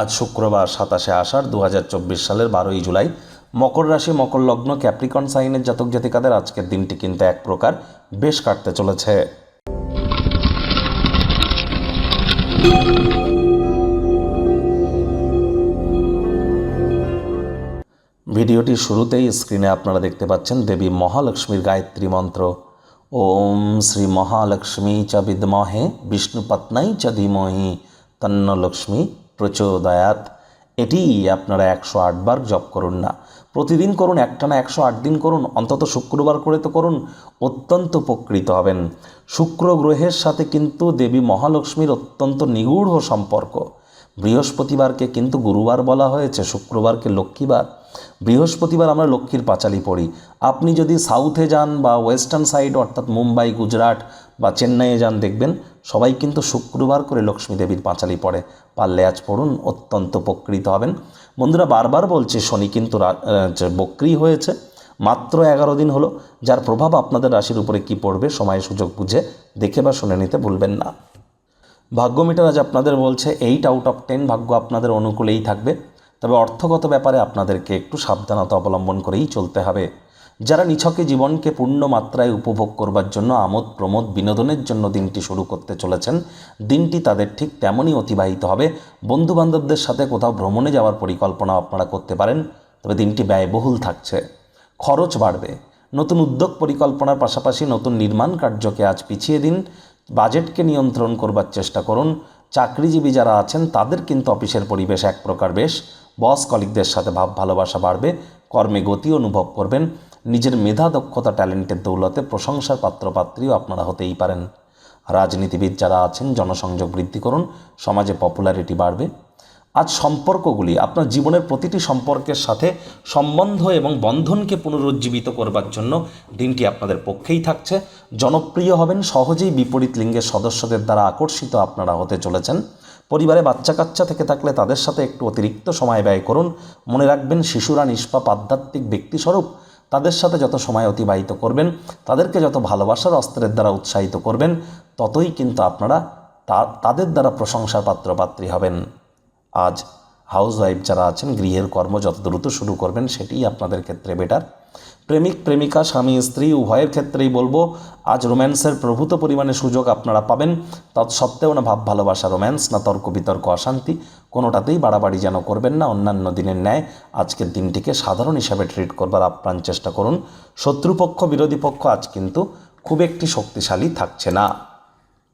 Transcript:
আজ শুক্রবার সাতাশে আষাঢ় দু হাজার চব্বিশ সালের বারোই জুলাই। মকর রাশি, মকর লগ্ন, ক্যাপ্রিকন সাইনের জাতক জাতিকাদের আজকের দিনটি কিন্তু এক প্রকার বেশ কাটতে চলেছে। ভিডিওটির শুরুতেই স্ক্রিনে আপনারা দেখতে পাচ্ছেন দেবী মহালক্ষ্মীর গায়ত্রী মন্ত্র। ওম শ্রী মহালক্ষ্মী চ বিদ্মহে বিষ্ণুপত্নাই চ ধীমহি, তন্ন লক্ষ্মী প্রচোদয়াত। এটি আপনারা একশো আটবার জপ করুন না। প্রতিদিন করুন, একটানা একশো আট দিন করুন, অন্তত শুক্রবার করে তো করুন, অত্যন্ত উপকৃত হবেন। শুক্র গ্রহের সাথে কিন্তু দেবী মহালক্ষ্মীর অত্যন্ত নিগূঢ় সম্পর্ক। বৃহস্পতিবারকে কিন্তু গুরুবার বলা হয়েছে, শুক্রবারকে লক্ষ্মীবার। বৃহস্পতিবার আমরা লক্ষ্মীর পাঁচালি পড়ি। আপনি যদি সাউথে যান বা ওয়েস্টার্ন সাইড, অর্থাৎ মুম্বাই, গুজরাট বা চেন্নাইয়ে যান, দেখবেন সবাই কিন্তু শুক্রবার করে লক্ষ্মী দেবীর পাঁচালি পড়ে। পারলে আজ পড়ুন, অত্যন্ত উপকৃত হবেন। বন্ধুরা, বারবার বলছে, শনি কিন্তু বক্রি হয়েছে, মাত্র এগারো দিন হলো। যার প্রভাব আপনাদের রাশির উপরে কি পড়বে, সময় সুযোগ বুঝে দেখে বা শুনে নিতে ভুলবেন না। ভাগ্য মিটার আজ আপনাদের বলছে এইট আউট অফ টেন ভাগ্য আপনাদের অনুকূলেই থাকবে। তবে অর্থগত ব্যাপারে আপনাদেরকে একটু সাবধানতা অবলম্বন করেই চলতে হবে। যারা নিছকে জীবনকে পূর্ণ মাত্রায় উপভোগ করবার জন্য আমোদ প্রমোদ বিনোদনের জন্য দিনটি শুরু করতে চলেছেন, দিনটি তাদের ঠিক তেমনই অতিবাহিত হবে। বন্ধুবান্ধবদের সাথে কোথাও ভ্রমণে যাওয়ার পরিকল্পনা আপনারা করতে পারেন, তবে দিনটি ব্যয়বহুল থাকছে। খরচ বাড়বে। নতুন উদ্যোগ পরিকল্পনার পাশাপাশি নতুন নির্মাণ কার্যকে আজ পিছিয়ে দিন। বাজেটকে নিয়ন্ত্রণ করবার চেষ্টা করুন। চাকরিজীবী যারা আছেন, তাদের কিন্তু অফিসের পরিবেশ এক প্রকার বেশ। বস কলিকদের সাথে ভাব ভালোবাসা বাড়বে, কর্মে গতি অনুভব করবেন। নিজের মেধা, দক্ষতা, ট্যালেন্টের দৌলতে প্রশংসার পাত্রপাত্রীও আপনারা হতেই পারেন। রাজনীতিবিদ যারা আছেন, জনসংযোগ বৃদ্ধি করুন। সমাজে পপুলারিটি বাড়বে। আজ সম্পর্কগুলি আপনার জীবনের প্রতিটি সম্পর্কের সাথে সম্বন্ধ এবং বন্ধনকে পুনরুজ্জীবিত করবার জন্য দিনটি আপনাদের পক্ষেই থাকছে। জনপ্রিয় হবেন সহজেই বিপরীত লিঙ্গের সদস্যদের দ্বারা আকর্ষিত আপনারা হতে চলেছেন। পরিবারে বাচ্চা কাচ্চা থেকে থাকলে তাদের সাথে একটু অতিরিক্ত সময় ব্যয় করুন। মনে রাখবেন শিশুরা নিষ্পাপ, আধ্যাত্মিক ব্যক্তিস্বরূপ। তাদের সাথে যত সময় অতিবাহিত করবেন, তাদেরকে যত ভালোবাসার অস্ত্রের দ্বারা উৎসাহিত করবেন, ততই কিন্তু আপনারা তাদের দ্বারা প্রশংসার পাত্রপাত্রী হবেন। আজ হাউস ওয়াইফ যারা আছেন, গৃহের কর্ম যত দ্রুত শুরু করবেন সেটিই আপনাদের ক্ষেত্রে বেটার প্রেমিক, প্রেমিকা, স্বামী, স্ত্রী, উভয়ের ক্ষেত্রেই বলব, আজ রোম্যান্সের প্রভূত পরিমাণে সুযোগ আপনারা পাবেন। তৎসত্ত্বেও না ভাব ভালোবাসা রোম্যান্স না তর্ক বিতর্ক অশান্তি, কোনোটাতেই বাড়াবাড়ি যেন করবেন না। অন্যান্য দিনের ন্যায় আজকের দিনটিকে সাধারণ হিসাবে ট্রিট করবার আপ্রাণ চেষ্টা করুন। শত্রুপক্ষ, বিরোধী পক্ষ আজ কিন্তু খুব একটি শক্তিশালী থাকছে না।